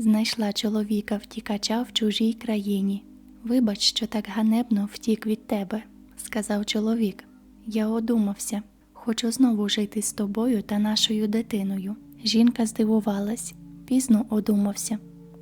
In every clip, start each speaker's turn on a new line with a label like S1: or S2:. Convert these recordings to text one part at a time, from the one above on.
S1: Знайшла чоловіка втікача в чужій країні. Вибач, що так ганебно втік від тебе, сказав чоловік. Я одумався, хочу знову жити з тобою та нашою дитиною. Жінка здивувалась, пізно одумався.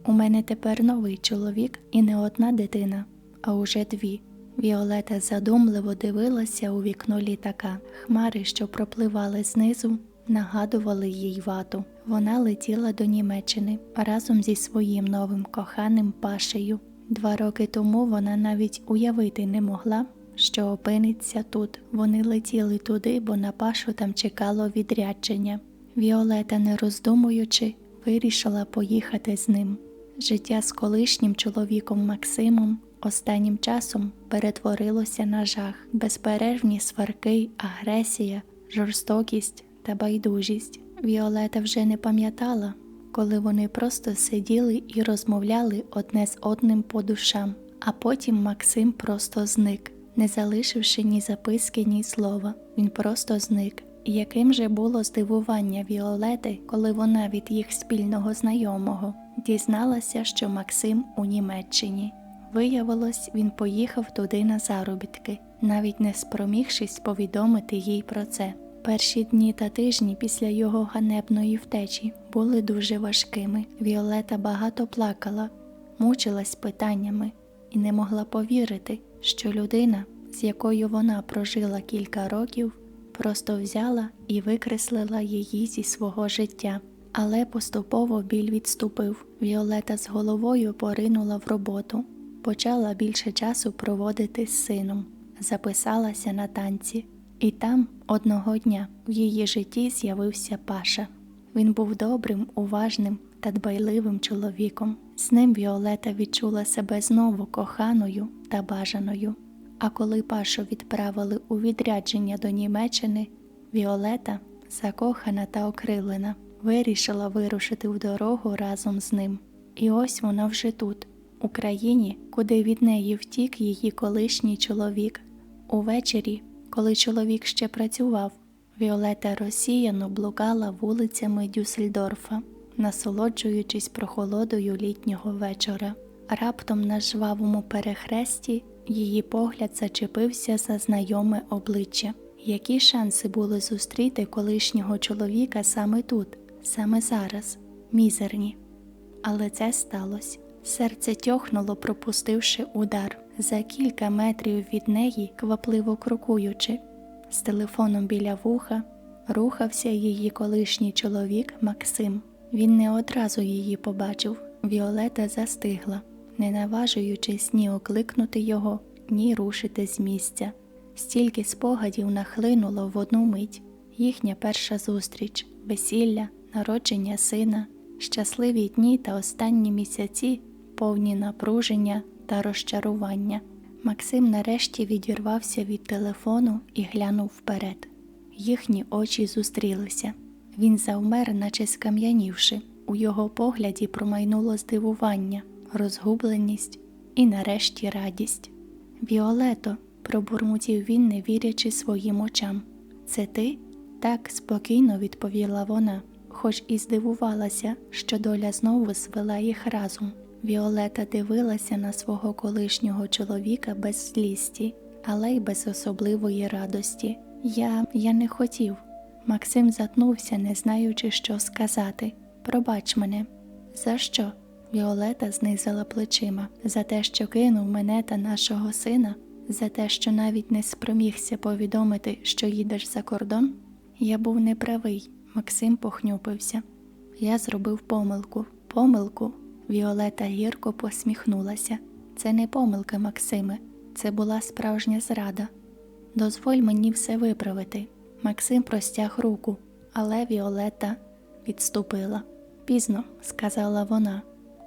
S1: У мене тепер новий чоловік і не одна дитина, а уже дві. Віолета задумливо дивилася у вікно літака. Хмари, що пропливали знизу, нагадували їй вату. Вона летіла до Німеччини разом зі своїм новим коханим Пашею. Два роки тому вона навіть уявити не могла, що опиниться тут. Вони летіли туди, бо на Пашу там чекало відрядження. Віолета, не роздумуючи, вирішила поїхати з ним. Життя з колишнім чоловіком Максимом останнім часом перетворилося на жах, безперервні сварки, агресія, жорстокість та байдужість. Віолета вже не пам'ятала, коли вони просто сиділи і розмовляли одне з одним по душам, а потім Максим просто зник, не залишивши ні записки, ні слова. Він просто зник. Яким же було здивування Віолети, коли вона від їх спільного знайомого дізналася, що Максим у Німеччині. Виявилось, він поїхав туди на заробітки, навіть не спромігшись повідомити їй про це. Перші дні та тижні після його ганебної втечі були дуже важкими. Віолета багато плакала, мучилась питаннями і не могла повірити, що людина, з якою вона прожила кілька років, просто взяла і викреслила її зі свого життя. Але поступово біль відступив. Віолета з головою поринула в роботу, почала більше часу проводити з сином, записалася на танці. І там одного дня в її житті з'явився Паша. Він був добрим, уважним та дбайливим чоловіком. З ним Віолета відчула себе знову коханою та бажаною. А коли Пашу відправили у відрядження до Німеччини, Віолета, закохана та окрилена, вирішила вирушити в дорогу разом з ним. І ось вона вже тут, у країні, куди від неї втік її колишній чоловік. Увечері, коли чоловік ще працював, Віолета розсіяно блукала вулицями Дюссельдорфа, насолоджуючись прохолодою літнього вечора. Раптом на жвавому перехресті її погляд зачепився за знайоме обличчя. Які шанси були зустріти колишнього чоловіка саме тут, саме зараз, мізерні. Але це сталося. Серце тьохнуло, пропустивши удар. За кілька метрів від неї, квапливо крокуючи, з телефоном біля вуха, рухався її колишній чоловік Максим. Він не одразу її побачив. Віолета застигла, не наважуючись ні окликнути його, ні рушити з місця. Стільки спогадів нахлинуло в одну мить їхня перша зустріч, весілля, народження сина, щасливі дні та останні місяці, повні напруження та розчарування. Максим нарешті відірвався від телефону і глянув вперед. Їхні очі зустрілися. Він завмер, наче скам'янівши. У його погляді промайнуло здивування, розгубленість і нарешті радість. Віолето, пробурмотів він, не вірячи своїм очам. Це ти? Так спокійно відповіла вона, хоч і здивувалася, що доля знову звела їх разом. Віолета дивилася на свого колишнього чоловіка без злісті, але й без особливої радості. Я я не хотів. Максим затнувся, не знаючи, що сказати. Пробач мене. За що? Віолета знизила плечима за те, що кинув мене та нашого сина, за те, що навіть не спромігся повідомити, що їдеш за кордон. Я був неправий. Максим похнюпився. Я зробив помилку. Помилку. Віолета гірко посміхнулася. Це не помилка, Максиме, це була справжня зрада. Дозволь мені все виправити. Максим простяг руку, але Віолета відступила. Пізно, сказала вона,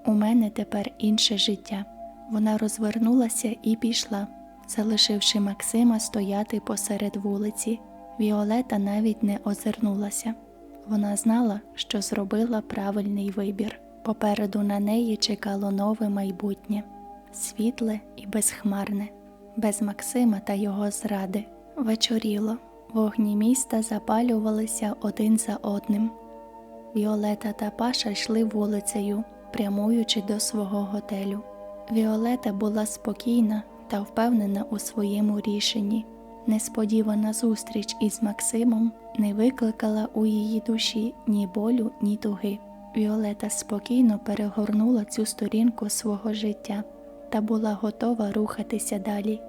S1: у мене тепер інше життя. Вона розвернулася і пішла, залишивши Максима стояти посеред вулиці. Віолета навіть не озирнулася. Вона знала, що зробила правильний вибір. Попереду на неї чекало нове майбутнє, світле і безхмарне, без Максима та його зради. Вечоріло, вогні міста запалювалися один за одним. Віолета та Паша йшли вулицею, прямуючи до свого готелю. Віолета була спокійна та впевнена у своєму рішенні. Несподівана зустріч із Максимом не викликала у її душі ні болю, ні туги. Віолета спокійно перегорнула цю сторінку свого життя та була готова рухатися далі.